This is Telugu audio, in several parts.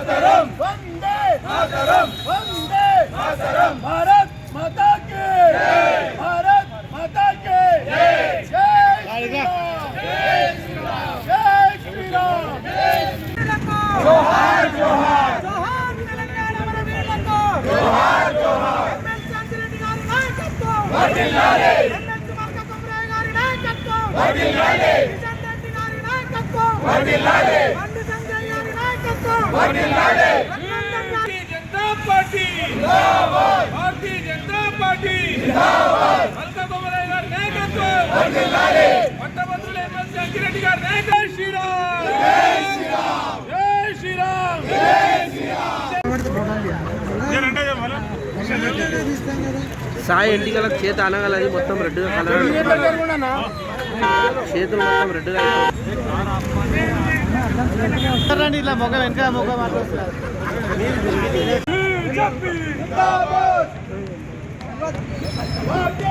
వందే భారత్ మాతా కి భారత్ మాతా కి జై. శ్రీరామ్ జై శ్రీరామ్. జోహార్ జోహార్ జోహార్ తెలంగాణ మన వీరులకు జోహార్ జోహార్ ఎమ్మెల్సీ అంజిరెడ్డి గారి నాయకత్వం వర్ధిల్లాలి ఎమ్మెల్సీ మల్క కుమరయ్య గారి నాయకత్వం. వర్ధిల్లాలి కిషన్ రెడ్డి గారి నాయకత్వం వర్ధిల్లాలి బండి సంజయ్ గారి నాయకత్వం వర్ధిల్లాలి भारतीय जनता पार्टी जिंदाबाद भारतीय जनता पार्टी जिंदाबाद మల్కా కొమరయ్య గారి నాయకత్వం వర్ధిల్లాలి పట్టభద్రుల ఎమ్మెల్సీ అంకిరెడ్డి గారి నాయకత్వం జై శ్రీరామ్ జై శ్రీరామ్ జై సాయి ఎంటికలకు చేతి అనగలది మొత్తం రెడ్గా కలర్ చేతులు మొత్తం రెడ్గా ఇలా మొగ వెనక మొగ బీజేపీ భారతీయ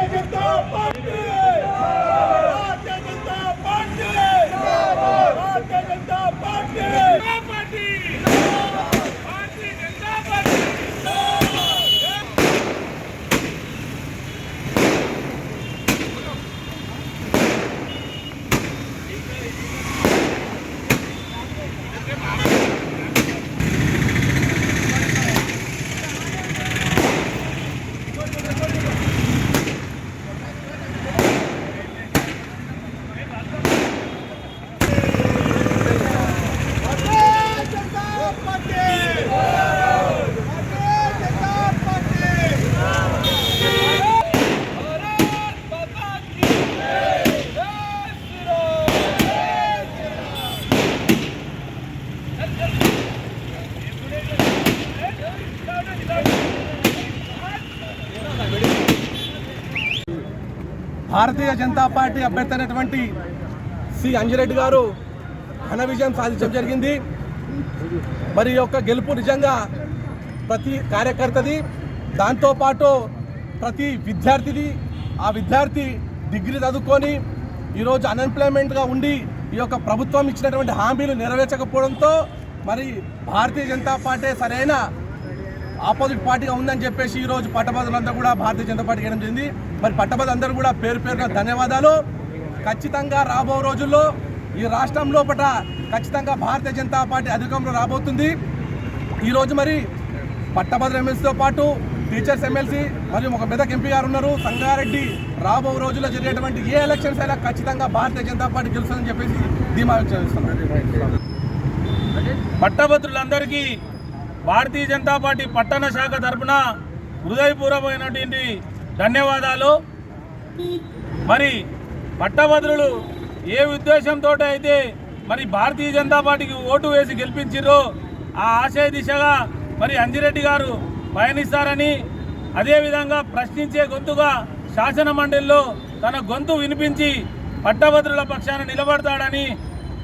భారతీయ జనతా పార్టీ అభ్యర్థి అయినటువంటి సి అంజిరెడ్డి గారు ఘన విజయం సాధించడం జరిగింది. మరి యొక్క గెలుపు నిజంగా ప్రతి కార్యకర్తది. దాంతోపాటు ప్రతి విద్యార్థిది ఆ విద్యార్థి డిగ్రీ చదువుకొని ఈరోజు అన్ఎంప్లాయ్మెంట్గా ఉండి ఈ యొక్క ప్రభుత్వం ఇచ్చినటువంటి హామీలు నెరవేర్చకపోవడంతో మరి భారతీయ జనతా పార్టీ సరైన ఆపోజిట్ పార్టీగా ఉందని చెప్పేసి ఈరోజు పట్టభద్రులంతా కూడా భారతీయ జనతా పార్టీ చేయడం జరిగింది. మరి పట్టభద్రులందరూ కూడా పేరు పేరున ధన్యవాదాలు. ఖచ్చితంగా రాబో రోజుల్లో ఈ రాష్ట్రం లోపల ఖచ్చితంగా భారతీయ జనతా పార్టీ అధికారంలో రాబోతుంది. ఈరోజు మరి పట్టభద్ర ఎమ్మెల్సీతో పాటు టీచర్స్ ఎమ్మెల్సీ మరియు ఒక మెదక్ ఎంపీ గారు ఉన్నారు. సంగారెడ్డి రాబో రోజుల్లో జరిగేటువంటి ఏ ఎలక్షన్స్ అయినా ఖచ్చితంగా భారతీయ జనతా పార్టీ గెలుస్తుందని చెప్పేసి ధీమా వ్యక్తం చేస్తున్నారు. పట్టభద్రులందరికీ భారతీయ జనతా పార్టీ పట్టణ శాఖ తరఫున హృదయపూర్వకమైనటువంటి ధన్యవాదాలు. మరి పట్టభద్రులు ఏ ఉద్దేశంతో అయితే మరి భారతీయ జనతా పార్టీకి ఓటు వేసి గెలిపించారో ఆ ఆశయ దిశగా మరి అంజిరెడ్డి గారు పయనిస్తారని అదేవిధంగా ప్రశ్నించే గొంతుగా శాసన మండలిలో తన గొంతు వినిపించి పట్టభద్రుల పక్షాన నిలబడతాడని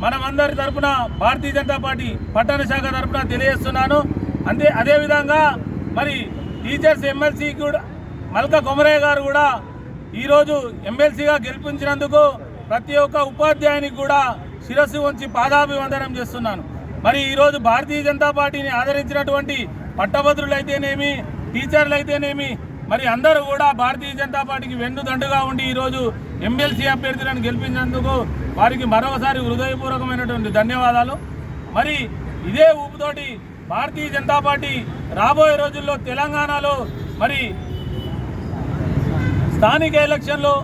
మనమందరి తరఫున భారతీయ జనతా పార్టీ పట్టణ శాఖ తరఫున తెలియజేస్తున్నాను. అంతే అదేవిధంగా మరి టీచర్స్ ఎమ్మెల్సీ కూడా మల్క కొమరయ్య గారు కూడా ఈరోజు ఎమ్మెల్సీగా గెలిపించినందుకు ప్రతి ఒక్క ఉపాధ్యాయునికి కూడా శిరస్సు ఉంచి పాదాభివందనం చేస్తున్నాను. మరి ఈరోజు భారతీయ జనతా పార్టీని ఆదరించినటువంటి పట్టభద్రులు అయితేనేమి టీచర్లు అయితేనేమి మరి అందరూ కూడా భారతీయ జనతా పార్టీకి వెన్నుదండుగా ఉండి ఈరోజు ఎమ్మెల్సీ అభ్యర్థులను గెలిపించినందుకు వారికి మరొకసారి హృదయపూర్వకమైనటువంటి ధన్యవాదాలు. మరి ఇదే ఊపుతోటి భారతీయ జనతా పార్టీ రాబోయే రోజుల్లో తెలంగాణలో మరి స్థానిక ఎలక్షన్లో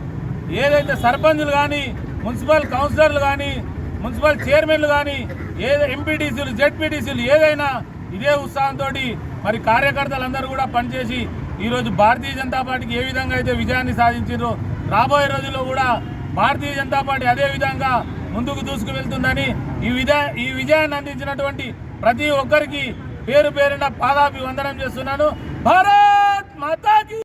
ఏదైతే సర్పంచులు కానీ మున్సిపల్ కౌన్సిలర్లు కానీ మున్సిపల్ చైర్మన్లు కానీ ఏ ఎంపీటీసీలు జెడ్పీటీసీలు ఏదైనా ఇదే ఉత్సాహంతో మరి కార్యకర్తలందరూ కూడా పనిచేసి ఈరోజు భారతీయ జనతా పార్టీకి ఏ విధంగా అయితే విజయాన్ని సాధించారో రాబోయే రోజుల్లో కూడా భారతీయ జనతా పార్టీ అదే విధంగా ముందుకు దూసుకు వెళ్తుందని ఈ విజయ ఈ విజయాన్ని అందించినటువంటి ప్రతి ఒక్కరికి పేరు పేరిన పాదాభివందనం చేస్తున్నాను. భారత్ మాతాకి!